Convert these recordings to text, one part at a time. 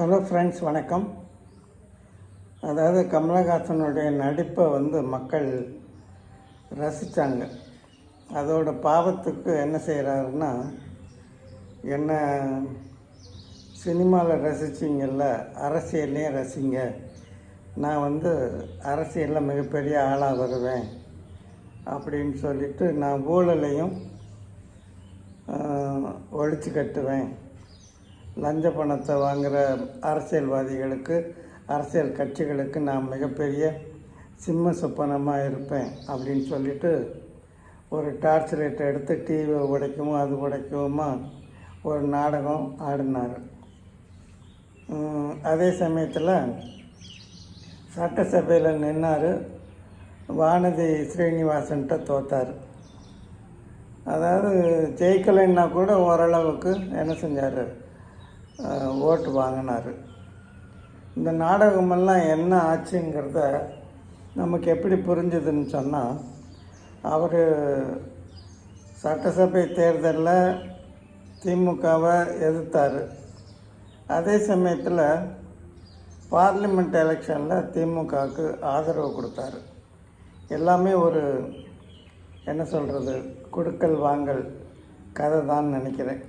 Hello friends வணக்கம். அதாவது கமலஹாசனுடைய நடிப்பை வந்து மக்கள் ரசித்தாங்க அதோட பாவத்துக்கு என்ன செய்கிறாருன்னா என்ன சினிமாவில் ரசிச்சிங்கல்ல அரசியல்லையும் ரசிங்க. நான் வந்து அரசியலில் மிகப்பெரிய ஆளாக வருவேன் அப்படின்னு சொல்லிட்டு நான் ஊழலையும் ஒழிச்சு கட்டுவேன். லஞ்ச பணத்தை வாங்குகிற அரசியல்வாதிகளுக்கு அரசியல் கட்சிகளுக்கு நான் மிகப்பெரிய சிம்ம சொப்பனமாக இருப்பேன் அப்படின்னு சொல்லிட்டு ஒரு டார்ச் லைட்டை எடுத்து டிவியை உடைக்கவும் அது உடைக்கவுமா ஒரு நாடகம் ஆடினார். அதே சமயத்தில் சட்டசபையில் நின்னார். வானதி ஸ்ரீனிவாசன்கிட்ட தோத்தார். அதாவது ஜெயிக்கலைன்னா கூட ஓரளவுக்கு என்ன செஞ்சார்? ஓட்டு வாங்கினார். இந்த நாடகமெல்லாம் என்ன ஆச்சுங்கிறத நமக்கு எப்படி புரிஞ்சுதுன்னு சொன்னால் அவர் சட்டசபை தேர்தலில் திமுகவை எதிர்த்தார். அதே சமயத்தில் பார்லிமெண்ட் எலெக்ஷனில் திமுகவுக்கு ஆதரவு கொடுத்தாரு. எல்லாமே ஒரு என்ன சொல்கிறது கொடுக்கல் வாங்கல் கதை தான் நினைக்கிறேன்.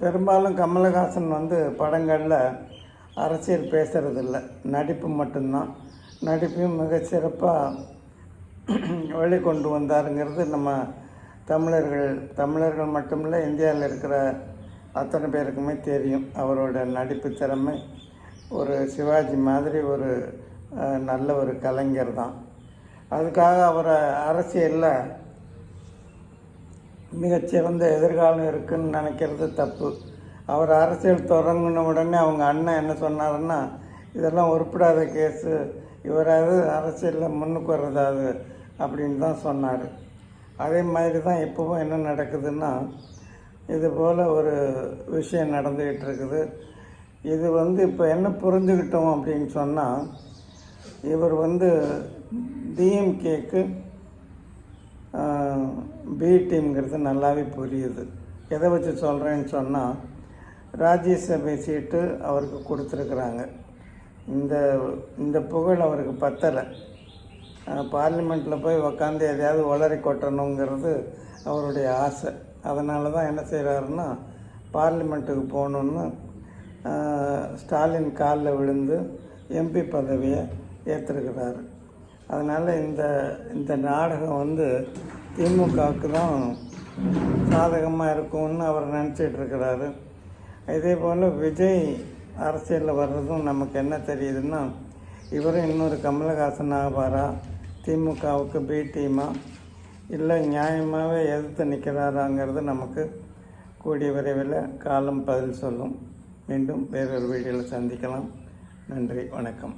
பெரும்பாலும் கமலஹாசன் வந்து படங்களில் அரசியல் பேசுகிறதில்ல நடிப்பு மட்டும்தான். நடிப்பையும் மிக சிறப்பாக வெளிக்கொண்டு வந்தாருங்கிறது நம்ம தமிழர்கள். தமிழர்கள் மட்டுமில்ல இந்தியாவில் இருக்கிற அத்தனை பேருக்குமே தெரியும். அவரோட நடிப்பு திறமை ஒரு சிவாஜி மாதிரி ஒரு நல்ல ஒரு கலைஞர் தான். அதுக்காக அவரை அரசியலில் மிகச்சிறந்த எதிர்காலம் இருக்குதுன்னு நினைக்கிறது தப்பு. அவர் அரசியல் தொடங்கின உடனே அவங்க அண்ணன் என்ன சொன்னாருன்னா இதெல்லாம் உருப்படாத கேஸு. இவராவது அரசியலில் முன்னுக்கு வர்றதாது அப்படின்னு தான் சொன்னார். அதே மாதிரி தான் இப்போவும் என்ன நடக்குதுன்னா இது போல் ஒரு விஷயம் நடந்துக்கிட்டு இருக்குது. இது வந்து இப்போ என்ன புரிஞ்சுக்கிட்டோம் அப்படின்னு சொன்னால் இவர் வந்து டிஎம்கேக்கு பி டீம்ங்கிறது நல்லாவே புரியுது. எதை வச்சு சொல்கிறேன்னு சொன்னால் ராஜ்யசபை சீட்டு அவருக்கு கொடுத்துருக்குறாங்க. இந்த இந்த புகழ் அவருக்கு பத்தலை. பார்லிமெண்ட்டில் போய் உக்காந்து எதையாவது உளறி கொட்டணுங்கிறது அவருடைய ஆசை. அதனால தான் என்ன செய்கிறாருன்னா பார்லிமெண்ட்டுக்கு போகணுன்னு ஸ்டாலின் காலில் விழுந்து எம்பி பதவியை ஏற்றுருக்கிறாரு அதனால் இந்த இந்த நாடகம் வந்து திமுகவுக்கு தான் சாதகமாக இருக்கும்னு அவர் நினச்சிட்டு இருக்கிறாரு. இதே போல் விஜய் அரசியலில் வர்றதும் நமக்கு என்ன தெரியுதுன்னா இவரும் இன்னொரு கமலஹாசன் ஆவாரா? திமுகவுக்கு பி டீமா? இல்லை நியாயமாகவே எதிர்த்து நிற்கிறாராங்கிறது நமக்கு கூடிய விரைவில் காலம் பதில் சொல்லும். மீண்டும் வேறொரு வீடியோவில் சந்திக்கலாம். நன்றி வணக்கம்.